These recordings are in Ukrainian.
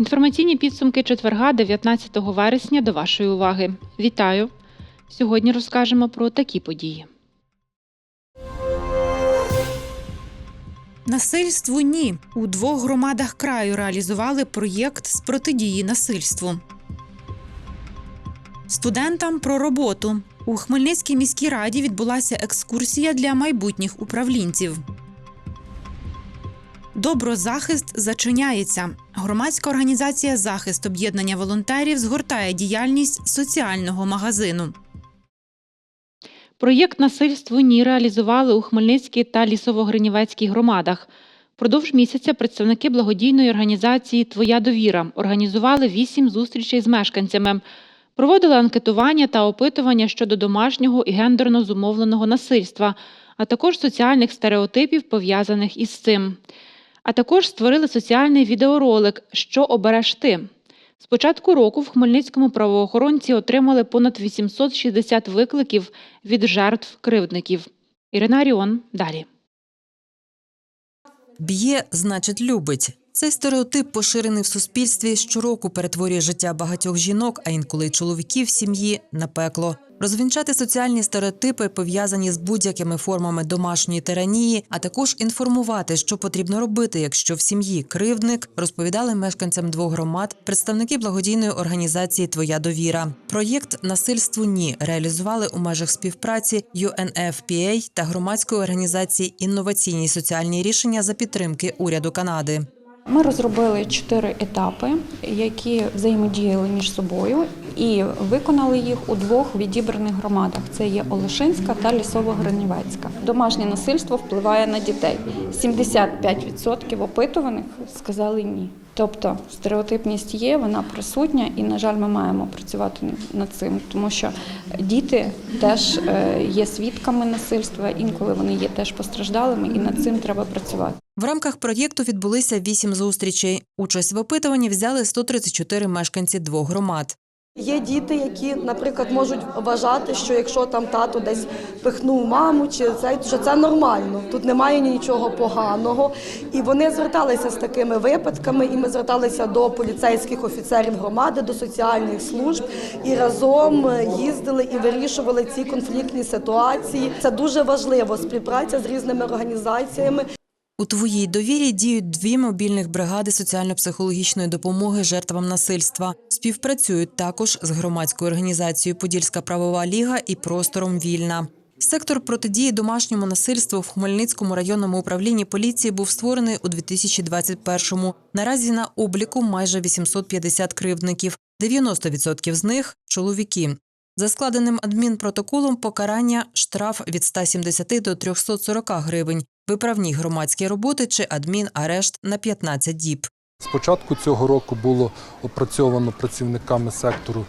Інформаційні підсумки четверга, 19 вересня, до вашої уваги. Вітаю! Сьогодні розкажемо про такі події. Насильству ні. У двох громадах краю реалізували проєкт з протидії насильству. Студентам про роботу. У Хмельницькій міській раді відбулася екскурсія для майбутніх управлінців. Доброзахист зачиняється. Громадська організація Захист об'єднання волонтерів згортає діяльність соціального магазину. Проєкт насильству ні реалізували у Хмельницькій та Лісово-Гринівецькій громадах. Продовж місяця представники благодійної організації Твоя довіра організували вісім зустрічей з мешканцями, проводили анкетування та опитування щодо домашнього і гендерно зумовленого насильства, а також соціальних стереотипів, пов'язаних із цим. А також створили соціальний відеоролик Що обереш ти. З початку року в Хмельницькому правоохоронці отримали понад 860 викликів від жертв кривдників. Ірина Аріон далі. Б'є, значить, любить. Цей стереотип, поширений в суспільстві, щороку перетворює життя багатьох жінок, а інколи й чоловіків сім'ї на пекло. Розвінчати соціальні стереотипи, пов'язані з будь-якими формами домашньої тиранії, а також інформувати, що потрібно робити, якщо в сім'ї кривдник, розповідали мешканцям двох громад представники благодійної організації Твоя довіра. Проєкт Насильству ні реалізували у межах співпраці UNFPA та громадської організації Інноваційні соціальні рішення за підтримки уряду Канади. Ми розробили чотири етапи, які взаємодіяли між собою, і виконали їх у двох відібраних громадах: це є Олешинська та Лісово-Гринівецька. Домашнє насильство впливає на дітей. 75% опитуваних сказали ні. Тобто стереотипність є, вона присутня, і на жаль, ми маємо працювати над цим, тому що діти теж е, є свідками насильства, інколи вони є теж постраждалими, і над цим треба працювати. В рамках проєкту відбулися вісім зустрічей. Участь в опитуванні взяли 134 мешканці двох громад. Є діти, які, наприклад, можуть вважати, що якщо там тато десь пихнув маму, чи це що це нормально, тут немає нічого поганого. І вони зверталися з такими випадками, і ми зверталися до поліцейських офіцерів громади, до соціальних служб і разом їздили і вирішували ці конфліктні ситуації. Це дуже важливо співпраця з різними організаціями. У твоїй довірі діють дві мобільних бригади соціально-психологічної допомоги жертвам насильства. Співпрацюють також з громадською організацією Подільська правова ліга і простором Вільна. Сектор протидії домашньому насильству в Хмельницькому районному управлінні поліції був створений у 2021-му. Наразі на обліку майже 850 кривдників. 90% з них чоловіки. За складеним адмінпротоколом покарання штраф від 170 до 340 гривень, виправні громадські роботи чи адмінарешт на 15 діб. З початку цього року було опрацьовано працівниками сектору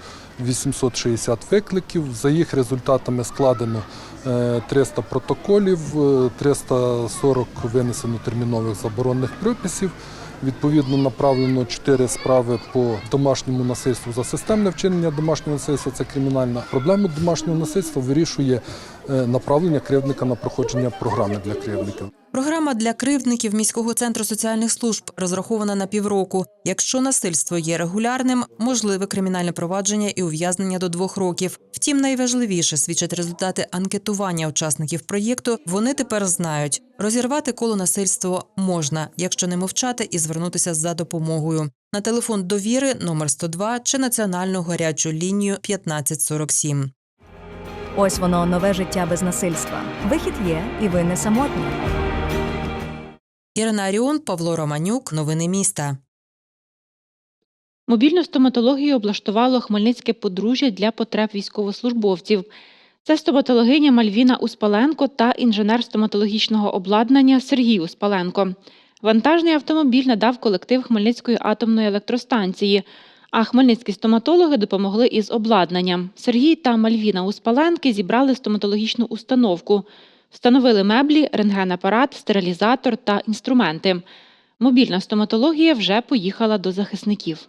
860 викликів. За їх результатами складено е, 300 протоколів, е, 340 винесено термінових заборонних приписів. Відповідно, направлено чотири справи по домашньому насильству за системне вчинення домашнього насильства. Це кримінальна проблема домашнього насильства вирішує е, направлення кривдника на проходження програми для кривдників. Програма для кривдників міського центру соціальних служб розрахована на півроку. Якщо насильство є регулярним, можливе кримінальне провадження і ув'язнення до двох років. Втім, найважливіше свідчать результати анкетування учасників проєкту. Вони тепер знають, розірвати коло насильства можна, якщо не мовчати і звернутися за допомогою. На телефон довіри номер 102 чи національну гарячу лінію 1547. Ось воно нове життя без насильства. Вихід є, і ви не самотні. Ірина Аріон, Павло Романюк. Новини міста. Мобільну стоматологію облаштувало хмельницьке подружжя для потреб військовослужбовців. Це стоматологиня Мальвіна Успаленко та інженер стоматологічного обладнання Сергій Успаленко. Вантажний автомобіль надав колектив Хмельницької атомної електростанції. А хмельницькі стоматологи допомогли із обладнанням. Сергій та Мальвіна Успаленки зібрали стоматологічну установку, встановили меблі, рентгенапарат, стерилізатор та інструменти. Мобільна стоматологія вже поїхала до захисників.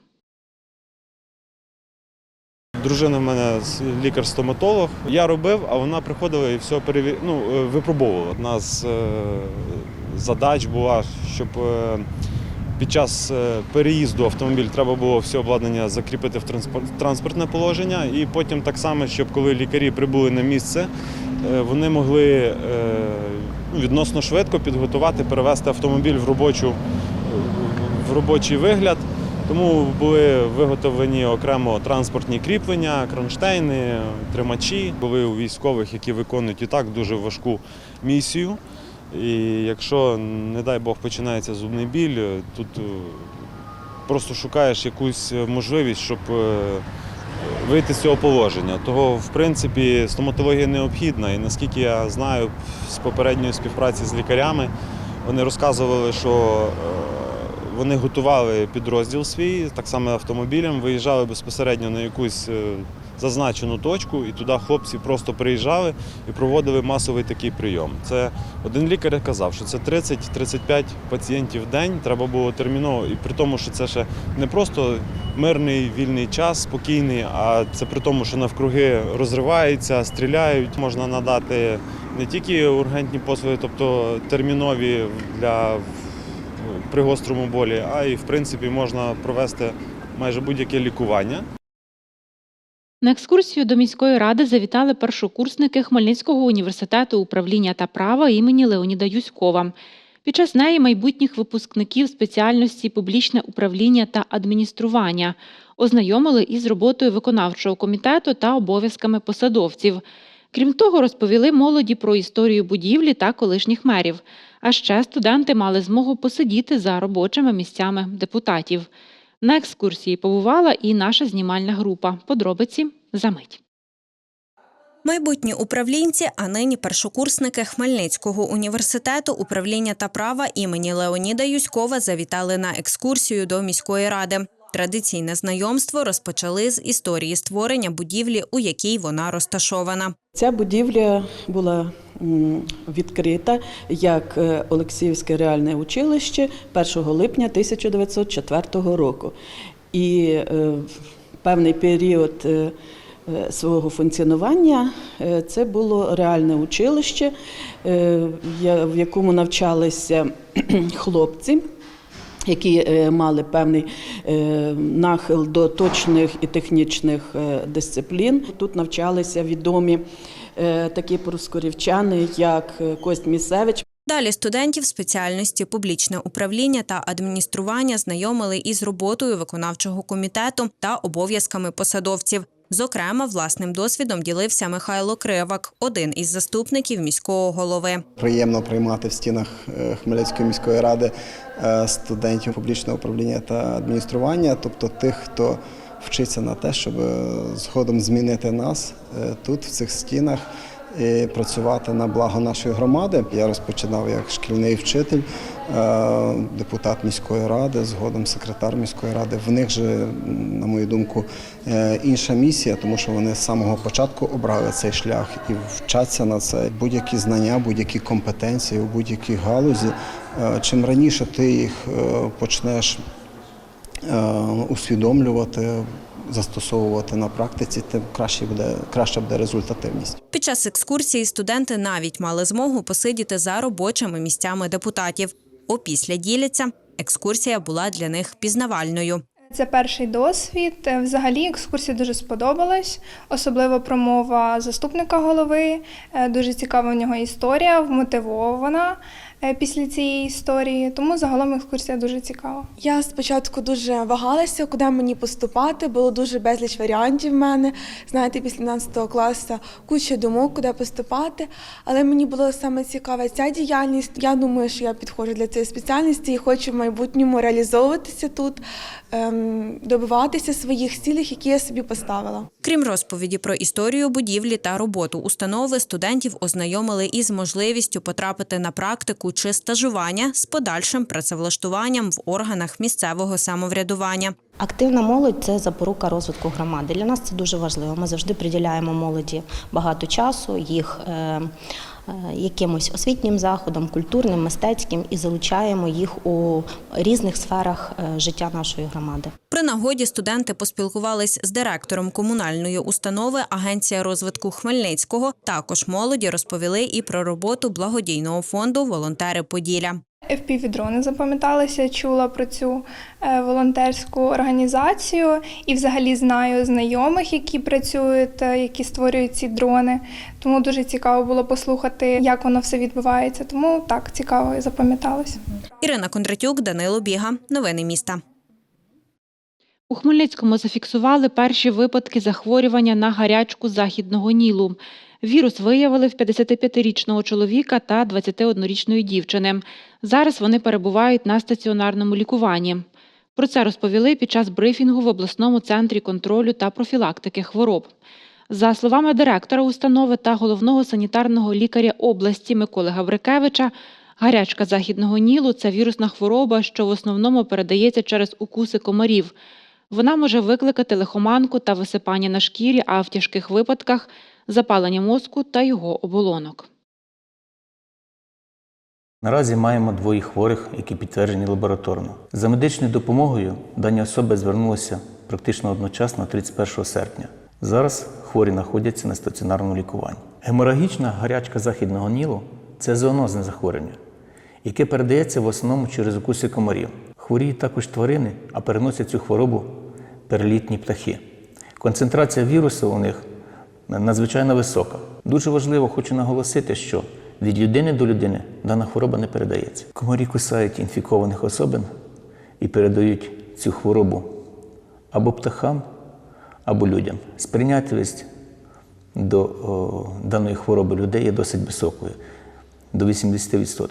дружина в мене лікар-стоматолог. Я робив, а вона приходила і все перевір... ну, е, випробовувала. Одна з е, задач була, щоб е, під час переїзду автомобіль треба було все обладнання закріпити в транспорт- транспортне положення, і потім так само, щоб коли лікарі прибули на місце, вони могли е, відносно швидко підготувати, перевести автомобіль в робочу в робочий вигляд. Тому були виготовлені окремо транспортні кріплення, кронштейни, тримачі. Були у військових, які виконують і так дуже важку місію. І якщо, не дай Бог, починається зубний біль, тут е, просто шукаєш якусь можливість, щоб е, вийти з цього положення. Того, в принципі, стоматологія необхідна. І наскільки я знаю з попередньої співпраці з лікарями, вони розказували, що е, вони готували підрозділ свій, так само автомобілем, виїжджали безпосередньо на якусь е, зазначену точку, і туди хлопці просто приїжджали і проводили масовий такий прийом. Це один лікар казав, що це 30-35 пацієнтів в день. Треба було терміново, і при тому, що це ще не просто мирний вільний час, спокійний, а це при тому, що навкруги розриваються, стріляють. Можна надати не тільки ургентні послуги, тобто термінові для при гострому болі, а й в принципі можна провести майже будь-яке лікування. На екскурсію до міської ради завітали першокурсники Хмельницького університету управління та права імені Леоніда Юськова. Під час неї майбутніх випускників спеціальності публічне управління та адміністрування ознайомили із роботою виконавчого комітету та обов'язками посадовців. Крім того, розповіли молоді про історію будівлі та колишніх мерів. А ще студенти мали змогу посидіти за робочими місцями депутатів. На екскурсії побувала і наша знімальна група. Подробиці за мить. Майбутні управлінці, а нині першокурсники Хмельницького університету управління та права імені Леоніда Юськова завітали на екскурсію до міської ради. Традиційне знайомство розпочали з історії створення будівлі, у якій вона розташована. Ця будівля була відкрита як е, Олексіївське реальне училище 1 липня 1904 року. І е, певний період е, свого функціонування це було реальне училище, в якому навчалися хлопці які е, мали певний е, нахил до точних і технічних е, дисциплін. Тут навчалися відомі такі проскурівчани, як Кость Місевич. Далі студентів спеціальності публічне управління та адміністрування знайомили із роботою виконавчого комітету та обов'язками посадовців. Зокрема, власним досвідом ділився Михайло Кривак, один із заступників міського голови. Приємно приймати в стінах е, Хмельницької міської ради е, студентів публічного управління та адміністрування, тобто тих, хто вчиться на те, щоб е, згодом змінити нас тут, в цих стінах. І працювати на благо нашої громади. Я розпочинав як шкільний вчитель, е, депутат міської ради, згодом секретар міської ради. В них же, на мою думку, е, інша місія, тому що вони з самого початку обрали цей шлях і вчаться на це. Будь-які знання, будь-які компетенції у будь-якій галузі. е, Чим раніше ти їх почнеш усвідомлювати, застосовувати на практиці, тим краще буде краща буде результативність. Під час екскурсії студенти навіть мали змогу посидіти за робочими місцями депутатів. Опісля діляться. Екскурсія була для них пізнавальною. Це перший досвід. Взагалі екскурсія дуже сподобалась, особливо промова заступника голови. Е, Дуже цікава у нього історія, вмотивована після цієї історії. Тому загалом екскурсія дуже цікава. Я спочатку дуже вагалася, куди мені поступати. Було дуже безліч варіантів в мене. Знаєте, після 11 класу куча думок, куди поступати. Але мені було саме цікава ця діяльність. Я думаю, що я підходжу для цієї спеціальності і хочу в майбутньому реалізовуватися тут, ем, добиватися своїх цілей, які я собі поставила. Крім розповіді про історію будівлі та роботу установи, студентів ознайомили із можливістю потрапити на практику чи стажування з подальшим працевлаштуванням в органах місцевого самоврядування. Активна молодь це запорука розвитку громади. Для нас це дуже важливо. Ми завжди приділяємо молоді багато часу, їх е, якимось освітнім заходом, культурним, мистецьким і залучаємо їх у різних сферах е, життя нашої громади. При нагоді студенти поспілкувались з директором комунальної установи Агенція розвитку Хмельницького. Також молоді розповіли і про роботу благодійного фонду Волонтери Поділля. FPV-дрони запам'яталися, чула про цю е, волонтерську організацію і взагалі знаю знайомих, які працюють, е, які створюють ці дрони. Тому дуже цікаво було послухати, як воно все відбувається. Тому так цікаво і запам'яталося. Ірина Кондратюк, Данило Біга. Новини міста. У Хмельницькому зафіксували перші випадки захворювання на гарячку західного Нілу. Вірус виявили в 55-річного чоловіка та 21-річної дівчини. Зараз вони перебувають на стаціонарному лікуванні. Про це розповіли під час брифінгу в обласному центрі контролю та профілактики хвороб. За словами директора установи та головного санітарного лікаря області Миколи Гаврикевича, гарячка західного Нілу це вірусна хвороба, що в основному передається через укуси комарів. Вона може викликати лихоманку та висипання на шкірі, а в тяжких випадках запалення мозку та його оболонок. Наразі маємо двоє хворих, які підтверджені лабораторно. За медичною допомогою дані особи звернулися практично одночасно 31 серпня. Зараз хворі знаходяться на стаціонарному лікуванні. Геморагічна гарячка західного нілу це зоонозне захворювання, яке передається в основному через укуси комарів. Хворіють також тварини, а переносять цю хворобу перелітні птахи. Концентрація вірусу у них надзвичайно висока. Дуже важливо, хочу наголосити, що від людини до людини дана хвороба не передається. Комарі кусають інфікованих особин і передають цю хворобу або птахам, або людям. Сприйнятливість до о, даної хвороби людей є досить високою до 80%.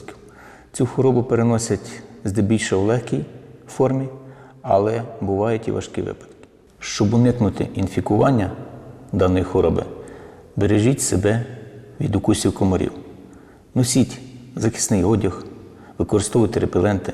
Цю хворобу переносять здебільшого в легкій формі, але бувають і важкі випадки. Щоб уникнути інфікування даної хвороби, бережіть себе від укусів комарів. Носіть захисний одяг, використовуйте репеленти.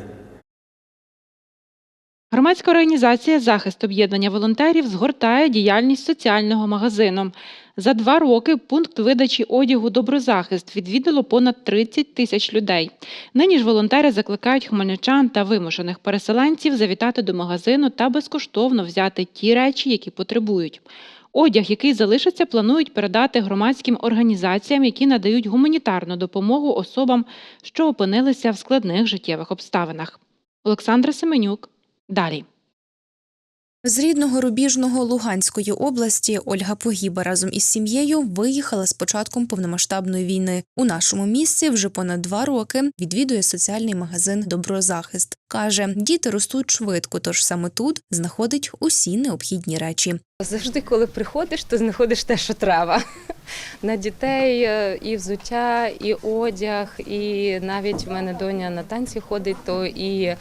Громадська організація Захист об'єднання волонтерів згортає діяльність соціального магазину. За два роки пункт видачі одягу Доброзахист відвідало понад 30 тисяч людей. Нині ж волонтери закликають хмельничан та вимушених переселенців завітати до магазину та безкоштовно взяти ті речі, які потребують. Одяг, який залишиться, планують передати громадським організаціям, які надають гуманітарну допомогу особам, що опинилися в складних життєвих обставинах. Олександра Семенюк. Далі. З рідного рубіжного Луганської області Ольга Погіба разом із сім'єю виїхала з початком повномасштабної війни. У нашому місці вже понад два роки відвідує соціальний магазин Доброзахист. Каже, діти ростуть швидко, тож саме тут знаходить усі необхідні речі. Завжди, коли приходиш, то знаходиш те, що треба. На дітей е, і взуття, і одяг, і навіть в мене доня на танці ходить, то і е,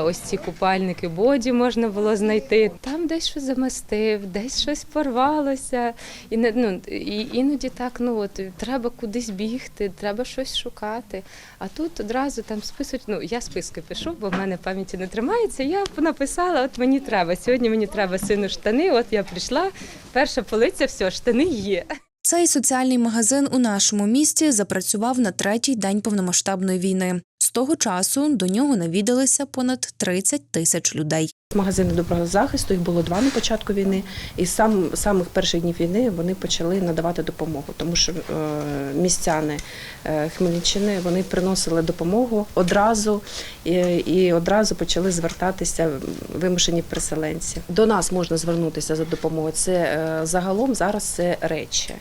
ось ці купальники боді можна було знайти. Там десь щось замастив, десь щось порвалося. І ну і іноді так, ну от треба кудись бігти, треба щось шукати. А тут одразу там списують. Ну я списки пишу, бо в мене пам'яті не тримається. Я написала, от мені треба. Сьогодні мені треба сину штани. От я прийшла, перша полиця, все, штани є. Цей соціальний магазин у нашому місті запрацював на третій день повномасштабної війни. Того часу до нього навідалися понад 30 тисяч людей. Магазини доброго захисту їх було два на початку війни, і сам самих перших днів війни вони почали надавати допомогу, тому що е, містяни е, Хмельниччини вони приносили допомогу одразу і, і одразу почали звертатися вимушені переселенці. До нас можна звернутися за допомогою. Це е, загалом зараз це речі.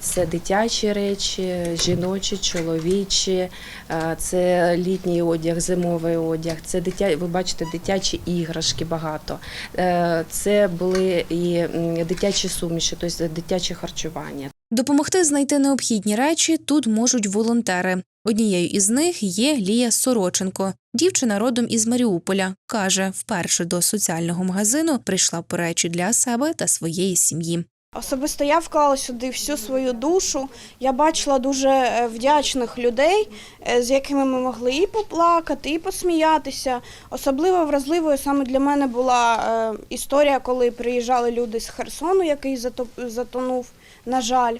Це дитячі речі, жіночі, чоловічі, е, це літній одяг, зимовий одяг, це дитя. Ви бачите, дитячі іграшки багато. Е, Це були і дитячі суміші, тобто дитяче харчування. Допомогти знайти необхідні речі тут можуть волонтери. Однією із них є Лія Сороченко. Дівчина родом із Маріуполя. Каже, вперше до соціального магазину прийшла по речі для себе та своєї сім'ї. Особисто я вклала сюди всю свою душу. Я бачила дуже е, вдячних людей, е, з якими ми могли і поплакати, і посміятися. Особливо вразливою саме для мене була е, історія, коли приїжджали люди з Херсону, який затонув, на жаль,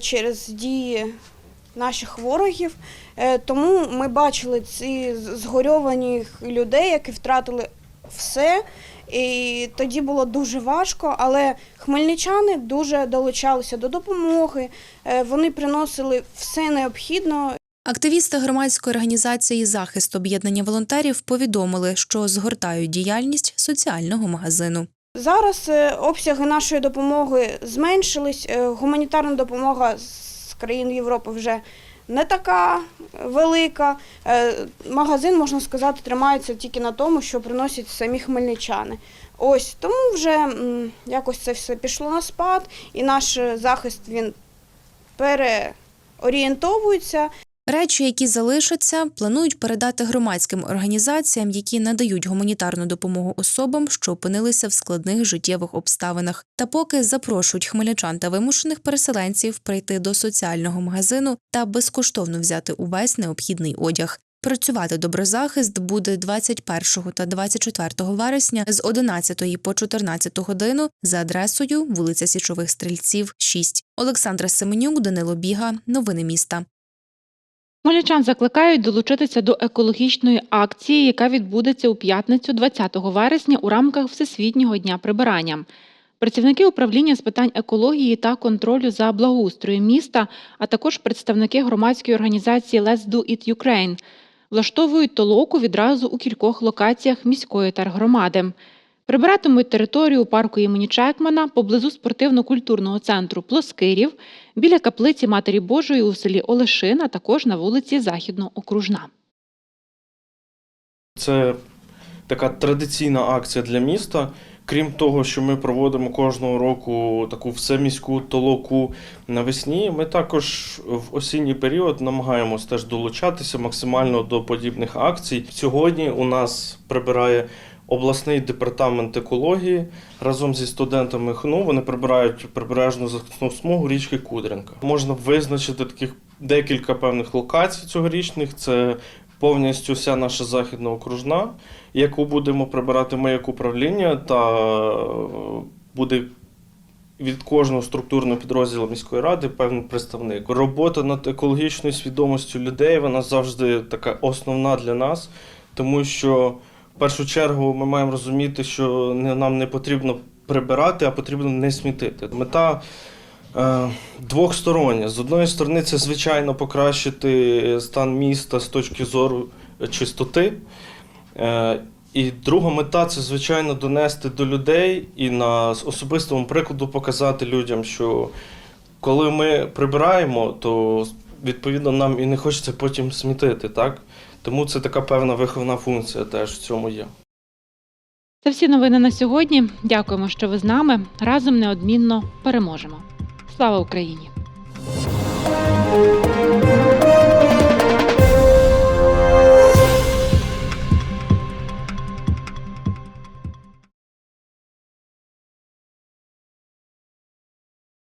через дії наших ворогів. Тому ми бачили ці з- згорьованих людей, які втратили все. І тоді було дуже важко, але хмельничани дуже долучалися до допомоги. Е, Вони приносили все необхідне. Активісти громадської організації захист об'єднання волонтерів повідомили, що згортають діяльність соціального магазину. Зараз е, обсяги нашої допомоги зменшились. е, Гуманітарна допомога з країн Європи вже не така велика. Е, Магазин, можна сказати, тримається тільки на тому, що приносять самі хмельничани. Ось тому вже якось це все пішло на спад, і наш захист він переорієнтовується. Речі, які залишаться, планують передати громадським організаціям, які надають гуманітарну допомогу особам, що опинилися в складних життєвих обставинах. Та поки запрошують хмельничан та вимушених переселенців прийти до соціального магазину та безкоштовно взяти увесь необхідний одяг. Працювати доброзахист буде 21 та 24 вересня з 11 по 14 годину за адресою вулиця Січових Стрільців, 6. Олександра Семенюк, Данило Біга. Новини міста. Хмельничан закликають долучитися до екологічної акції, яка відбудеться у п'ятницю 20 вересня у рамках Всесвітнього дня прибирання. Працівники управління з питань екології та контролю за благоустроєм міста, а також представники громадської організації Let's Do It Ukraine влаштовують толоку відразу у кількох локаціях міської тергромади. Прибиратимуть територію парку імені Чекмана поблизу спортивно-культурного центру Плоскирів, біля каплиці Матері Божої у селі Олешин, а також на вулиці Західно-Окружна. Це така традиційна акція для міста. Крім того, що ми проводимо кожного року таку всеміську толоку навесні, ми також в осінній період намагаємось теж долучатися максимально до подібних акцій. Сьогодні у нас прибирає обласний департамент екології разом зі студентами ХНУ. Вони прибирають прибережну захисну смугу річки Кудрянка. Можна визначити таких декілька певних локацій цьогорічних. Це повністю вся наша західна окружна, яку будемо прибирати ми як управління, та е, буде від кожного структурного підрозділу міської ради певний представник. Робота над екологічною свідомістю людей вона завжди така основна для нас, тому що першу чергу ми маємо розуміти, що нам не потрібно прибирати, а потрібно не смітити. Мета е, двохстороння. З одної сторони, це звичайно покращити стан міста з точки зору чистоти. Е, і друга мета це, звичайно, донести до людей і на особистому прикладу показати людям, що коли ми прибираємо, то відповідно нам і не хочеться потім смітити. Так? Тому це така певна виховна функція теж в цьому є. Це всі новини на сьогодні. Дякуємо, що ви з нами. Разом неодмінно переможемо. Слава Україні!